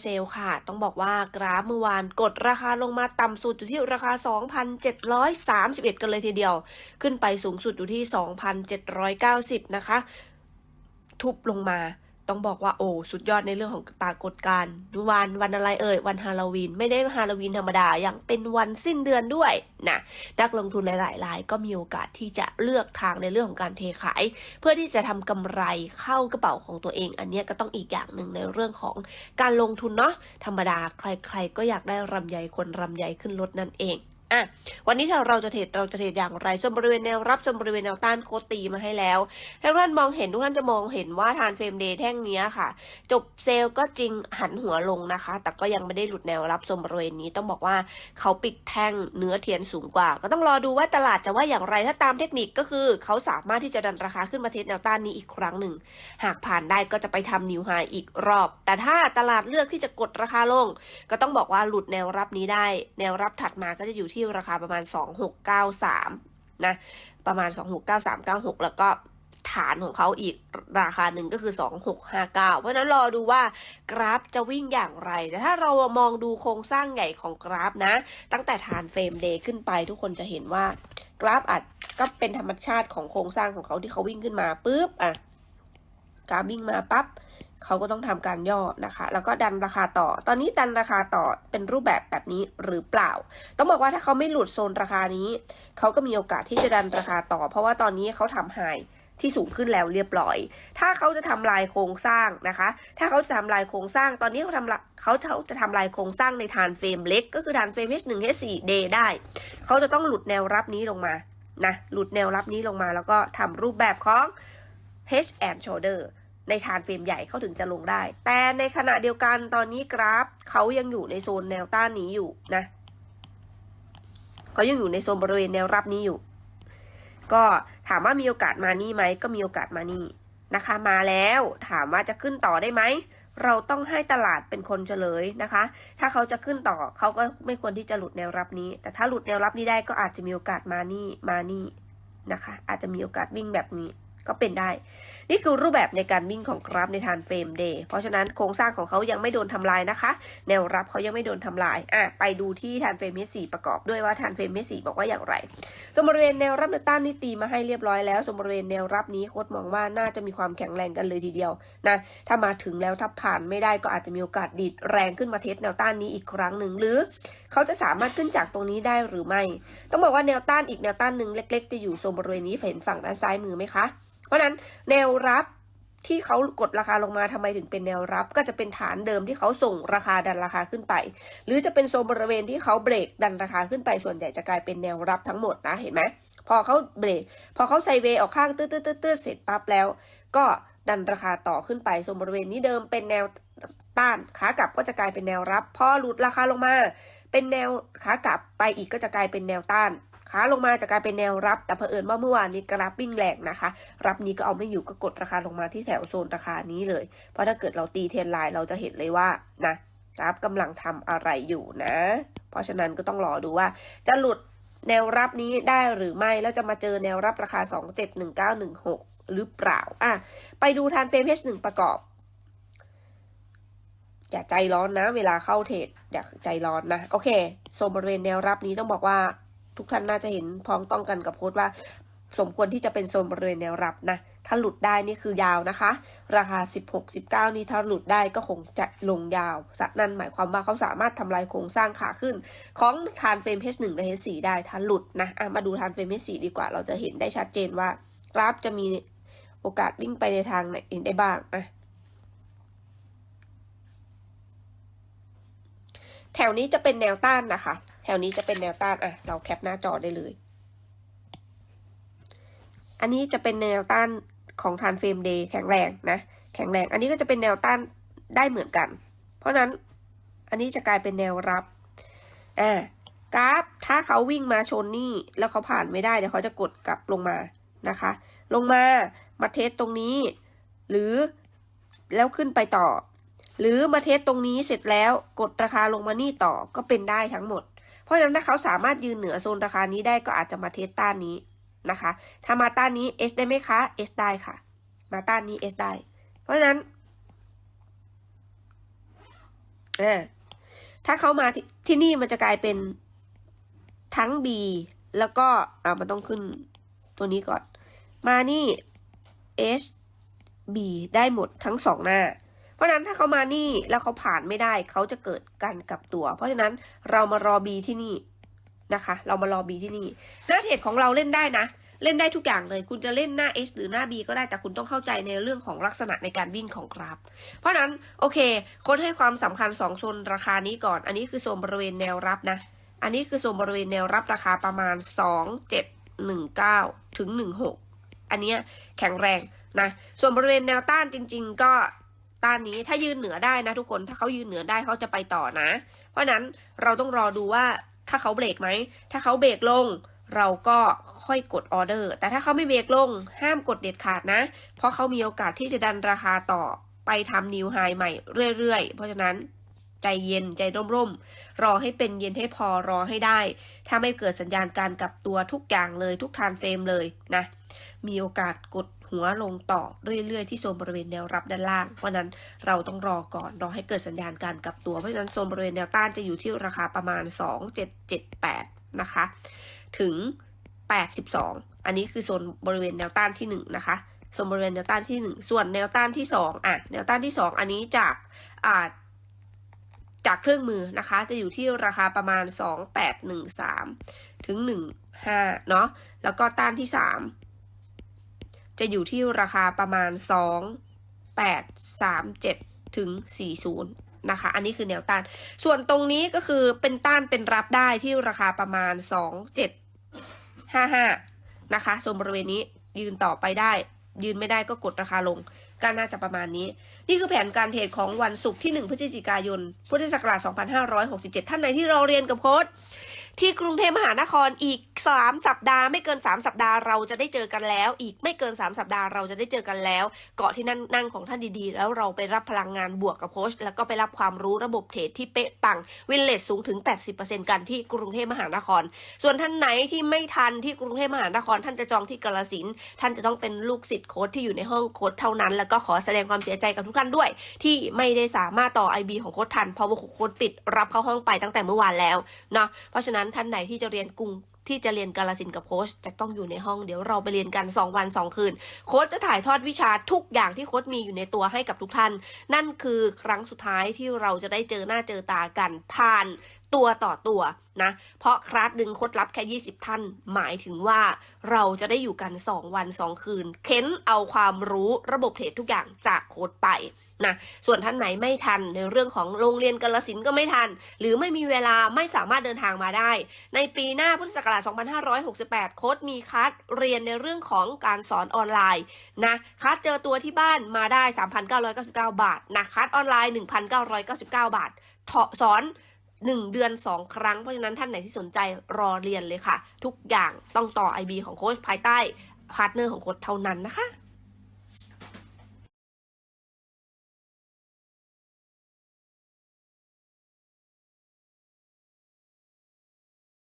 เซลค่ะ ต้องบอกว่ากราฟเมื่อวานกดราคาลงมาต่ำสุดอยู่ที่ราคา 2,731 กันเลยทีเดียว ขึ้นไปสูงสุดอยู่ที่ 2,790 นะคะ ทุบลงมา ต้องบอกว่าโอ้สุดยอดในเรื่องของปรากฏการณ์วันวันอะไรเอ่ยวันฮาโลวีนไม่ได้ฮาโลวีนธรรมดาอย่างเป็นวันสิ้นเดือนด้วยนะนักลงทุนหลายๆรายก็มีโอกาสที่จะเลือกทางในเรื่องของการเทขาย เพื่อที่จะทำกำไรเข้ากระเป๋าของตัวเอง อันนี้ก็ต้องอีกอย่างหนึ่งในเรื่องของการลงทุนเนาะธรรมดาใครๆ ก็อยากได้รำไยคนรำไยขึ้นรถนั่นเอง อะวันนี้ถ้าเราจะเทรดเราจะเทรดอย่างไรส่วนบริเวณแนวรับส่วนบริเวณแนวต้านโคตตีมาให้แล้วทุกท่านมองเห็นทุกท่านจะมองเห็นว่าทานเฟรมเดย์แท่งนี้ค่ะ จบเซลล์ก็จริงหันหัวลงนะคะ แต่ก็ยังไม่ได้หลุดแนวรับส่วนบริเวณนี้ต้องบอกว่าเขาปิดแท่งเนื้อเทียนสูงกว่า ก็ต้องรอดูว่าตลาดจะว่าอย่างไรถ้าตามเทคนิคก็คือ เขาสามารถที่จะดันราคาขึ้นมาเทสแนวต้านนี้อีกครั้งหนึ่ง หากผ่านได้ก็จะไปทำนิวไฮอีกรอบ แต่ถ้าตลาดเลือกที่จะกดราคาลง ก็ต้องบอกว่าหลุดแนวรับนี้ได้ แนวรับถัดมาก็จะอยู่ที่ราคาประมาณ 2693 นะ ประมาณ 269396 แล้วก็ฐานของเขาอีกราคาหนึ่งก็คือ 2659 เพราะฉะนั้นรอดูว่ากราฟจะวิ่งอย่างไร แต่ถ้าเรามองดูโครงสร้างใหญ่ของกราฟนะ ตั้งแต่ฐานเฟรมเดย์ขึ้นไป ทุกคนจะเห็นว่ากราฟอาจก็เป็นธรรมชาติของโครงสร้างของเขาที่เขาวิ่งขึ้นมาปุ๊บอะกราฟวิ่งมาปั๊บ เขาก็ต้องทำการย่อนะคะ แล้วก็ดันราคาต่อ ตอนนี้ดันราคาต่อเป็นรูปแบบแบบนี้หรือเปล่า ต้องบอกว่าถ้าเขาไม่หลุดโซนราคานี้ เขาก็มีโอกาสที่จะดันราคาต่อ เพราะว่าตอนนี้เขาทำไฮที่สูงขึ้นแล้วเรียบร้อย ถ้าเขาจะทำลายโครงสร้างนะคะ ถ้าเขาจะทำลายโครงสร้าง ตอนนี้เขาทำเขาเขาจะทำลายโครงสร้างในฐานเฟรมเล็ก ก็คือฐานเฟรม H1 H4 day ได้ เขาจะต้องหลุดแนวรับนี้ลงมา นะ หลุดแนวรับนี้ลงมา แล้วก็ทำรูปแบบของ H and shoulder ในฐานเฟรมใหญ่เขาถึงจะลงได้ แต่ในขณะเดียวกันตอนนี้กราฟเขายังอยู่ในโซนแนวต้านนี้อยู่นะเขายังอยู่ในโซนบริเวณแนวรับนี้อยู่ ก็ถามว่ามีโอกาสมานี่ไหมก็มีโอกาสมานี่นะคะ มาแล้วถามว่าจะขึ้นต่อได้ไหมเราต้องให้ตลาดเป็นคนเฉลยนะคะ ถ้าเขาจะขึ้นต่อเขาก็ไม่ควรที่จะหลุดแนวรับนี้ แต่ถ้าหลุดแนวรับนี้ได้ก็อาจจะมีโอกาสมานี่มานี่นะคะ อาจจะมีโอกาสวิ่งแบบนี้ ก็เป็นได้ นี่คือรูปแบบในการวิ่งของกราฟในทานเฟรมเดย์เพราะฉะนั้นโครงสร้างของเขายังไม่โดนทำลายนะคะ แนวรับเขายังไม่โดนทำลายอะไปดูที่ทานเฟรมเมสี่ประกอบด้วยว่าทานเฟรมเมสี่บอกว่าอย่างไรสมบริเวณแนวรับแนวต้านนี่ตีมาให้เรียบร้อยแล้วสมบริเวณแนวรับนี้โค้ดมองว่าน่าจะมีความแข็งแรงกันเลยทีเดียวนะถ้ามาถึงแล้วถ้าผ่านไม่ได้ก็อาจจะมีโอกาสดีดแรงขึ้นมาเทสแนวต้านนี้อีกครั้งหนึ่งหรือเขาจะสามารถขึ้นจากตรงนี้ได้หรือไม่ ต้องบอกว่าแนวต้านอีกแนวต้านหนึ่งเล็ก ๆ จะอยู่โซนบริเวณนี้เห็นฝั่งด้านซ้ายมือไหมคะ เพราะนั้นแนวรับที่เขากดราคาลงมาทำไมถึงเป็นแนวรับ ก็จะเป็นฐานเดิมที่เขาส่งราคาดันราคาขึ้นไป หรือจะเป็นโซนบริเวณที่เขาเบรกดันราคาขึ้นไปส่วนใหญ่จะกลายเป็นแนวรับทั้งหมดนะเห็นไหมพอเขาเบรกพอเขาไซเวย์ออกข้างตื้อตื้อตื้อตื้อเสร็จปั๊บแล้ว ก็ดันราคาต่อขึ้นไปโซนบริเวณนี้เดิมเป็นแนวต้านขากลับก็จะกลายเป็นแนวรับ พอหลุดราคาลงมา เป็นแนวขากลับไปอีกก็จะกลายเป็นแนวต้าน ขาลงมาจะกลายเป็นแนวรับ แต่เผอิญว่าเมื่อวานนี้กราฟวิ่งแรงนะคะ รับนี้ก็เอาไม่อยู่ก็กดราคาลงมาที่แถวโซนราคานี้เลย เพราะถ้าเกิดเราตีเทนไลน์เราจะเห็นเลยว่านะกราฟกำลังทำอะไรอยู่นะ เพราะฉะนั้นก็ต้องรอดูว่า จะหลุดแนวรับนี้ได้หรือไม่แล้วจะมาเจอแนวรับราคา 271916 หรือเปล่าอะไปดูทานเฟรม H1 ประกอบ อย่าใจร้อนนะ เวลาเข้าเทรดอย่าใจร้อนนะ โอเคโซนบริเวณแนวรับนี้ต้องบอกว่า ทุกท่านน่าจะเห็นพ้องต้องกันกับโค้ดว่า สมควรที่จะเป็นโซนบริเวณแนวรับนะ ถ้าหลุดได้นี่คือยาวนะคะ ราคา 16 19 นี่ถ้าหลุดได้ก็คงจะลงยาวนั่นหมายความว่าเขาสามารถทำลายโครงสร้างขาขึ้น ของทานเฟรม H1 และ H4 ได้ถ้าหลุดนะะมาดูทานเฟรม H4 ดีกว่า เราจะเห็นได้ชัดเจนว่ากราฟจะมีโอกาสวิ่งไปในทางไหนได้บ้างอะแถวนี้จะเป็นแนวต้านนะคะ ถวนี้จะเป็นแนวต้านอะเราแคปหน้าจอได้เลย อันนี้จะเป็นแนวต้านของทานเฟรมเดย์แข็งแรงนะแข็งแรง อันนี้ก็จะเป็นแนวต้านได้เหมือนกัน เพราะนั้นอันนี้จะกลายเป็นแนวรับอ่ากราฟถ้าเขาวิ่งมาชนนี่แล้วเขาผ่านไม่ได้เดี๋ยวเขาจะกดกลับลงมานะคะ ลงมามาเทสตรงนี้ หรือแล้วขึ้นไปต่อ หรือมาเทสตรงนี้เสร็จแล้วกดราคาลงมานี่ต่อก็เป็นได้ทั้งหมด เพราะฉะนั้นถ้าเขาสามารถยืนเหนือโซนราคานี้ได้ก็อาจจะมาเทสต้านนี้นะคะถ้ามาต้านนี้ S ได้ไหมคะ S ได้ค่ะ มาต้านนี้ S ได้ เพราะฉะนั้นอ่าถ้าเขามาที่ที่นี่มันจะกลายเป็นทั้ง B แล้วก็อ่ามันต้องขึ้นตัวนี้ก่อน มานี่ H B ได้หมดทั้งสองหน้า เพราะนั้นถ้าเขามานี่แล้วเขาผ่านไม่ได้เขาจะเกิดการกลับตัว เพราะฉะนั้นเรามารอ B ที่นี่นะคะ เรามารอ B ที่นี่หน้าเทรดของเราเล่นได้นะ เล่นได้ทุกอย่างเลย คุณจะเล่นหน้า H หรือหน้า B ก็ได้แต่คุณต้องเข้าใจในเรื่องของลักษณะในการวิ่งของกราฟ เพราะนั้นโอเคคนให้ความสำคัญ2โซนราคานี้ก่อน อันนี้คือโซนบริเวณแนวรับนะ อันนี้คือโซนบริเวณแนวรับราคาประมาณ 2 7 1 9 ถึง 16 อันเนี้ยแข็งแรงนะ ส่วนบริเวณแนวต้านจริง ๆ ก็ ต้านนี้ถ้ายืนเหนือได้นะทุกคนถ้าเขายืนเหนือได้เขาจะไปต่อนะ เพราะฉะนั้นเราต้องรอดูว่าถ้าเขาเบรกไหม ถ้าเขาเบรกลง เราก็ค่อยกดออเดอร์ แต่ถ้าเขาไม่เบรกลง ห้ามกดเด็ดขาดนะ เพราะเขามีโอกาสที่จะดันราคาต่อไปทำนิวไฮใหม่เรื่อยๆ เพราะฉะนั้นใจเย็นใจร่มๆ รอให้เป็นเย็นให้พอรอให้ได้ ถ้าไม่เกิดสัญญาณการกลับตัวทุกอย่างเลยทุกทานเฟรมเลยนะ มีโอกาสกด หัวลงต่อเรื่อยๆที่โซนบริเวณแนวรับด้านล่าง เพราะนั้นเราต้องรอก่อนรอให้เกิดสัญญาณการกลับตัว เพราะฉะนั้นโซนบริเวณแนวต้านจะอยู่ที่ราคาประมาณ 2778 นะคะ ถึง 82 อันนี้คือโซนบริเวณแนวต้านที่ 1 นะคะโซนบริเวณแนวต้านที่ 1 ส่วนแนวต้านที่ 2อะแนวต้านที่ 2 อันนี้จากอ่าจากเครื่องมือนะคะ จะอยู่ที่ราคาประมาณ 2813 ถึง 15 เนาะแล้วก็ต้านที่ 3 จะอยู่ที่ราคาประมาณ 2837 ถึง 40 นะคะ อันนี้คือแนวต้าน ส่วนตรงนี้ก็คือเป็นต้านเป็นรับได้ที่ราคาประมาณ 2755 นะคะโซนบริเวณนี้ยืนต่อไปได้ ยืนไม่ได้ก็กดราคาลงก็น่าจะประมาณนี้ นี่คือแผนการเทรดของวันศุกร์ที่ 1 พฤศจิกายน พุทธศักราช 2567 ท่านไหนที่เราเรียนกับโค้ด ที่กรุงเทพมหานครอีก 3 สัปดาห์ไม่เกิน 3 สัปดาห์เราจะได้เจอกันแล้ว อีกไม่เกิน 3 สัปดาห์เราจะได้เจอกันแล้ว เกาะที่นั่งนั่งของท่านดีๆ แล้วเราไปรับพลังงานบวกกับโค้ชแล้วก็ไปรับความรู้ระบบเทรดที่เป๊ะปังวินเลทสูงถึง 80%กันที่กรุงเทพมหานคร ส่วนท่านไหนที่ไม่ทันที่กรุงเทพมหานคร ท่านจะจองที่กาลสินท่านจะต้องเป็นลูกศิษย์โค้ชที่อยู่ในห้องโค้ชเท่านั้น แล้วก็ขอแสดงความเสียใจกับทุกท่านด้วย ที่ไม่ได้สามารถต่อ IB ของโค้ชทันเพราะว่าโค้ชปิดรับเข้าห้องไปตั้งแต่เมื่อวานแล้วเนาะเพราะฉะนั้นท่านไหนที่จะเรียนกรุงที่จะเรียนกาลสินธุ์กับโค้ชจะต้องอยู่ในห้องเดี๋ยวเราไปเรียนกัน 2 วัน 2 คืน โค้ชจะถ่ายทอดวิชาทุกอย่างที่โค้ชมีอยู่ในตัวให้กับทุกท่าน นั่นคือครั้งสุดท้ายที่เราจะได้เจอหน้าเจอตากันผ่านตัวต่อตัวนะ เพราะคลาสดึงโค้ดรับแค่ 20 ท่าน หมายถึงว่าเราจะได้อยู่กัน 2 วัน 2 คืน เค้นเอาความรู้ระบบเทรดทุกอย่างจากโค้ดไป นะส่วนท่านไหนไม่ทันในเรื่องของโรงเรียนกาลสินก็ไม่ทัน หรือไม่มีเวลาไม่สามารถเดินทางมาได้ ในปีหน้าพุทธศักราช 2568 โค้ดมีคัสเรียนในเรื่องของการสอนออนไลน์นะคัสเจอตัวที่บ้านมาได้ 3,999 บาทนะคัสออนไลน์ 1,999 บาทเถาะสอน1เดือน2ครั้ง เพราะฉะนั้นท่านไหนที่สนใจรอเรียนเลยค่ะ ทุกอย่างต้องต่อ IB ของโค้ชภายใต้พาร์ทเนอร์ของโค้ชเท่านั้นนะคะ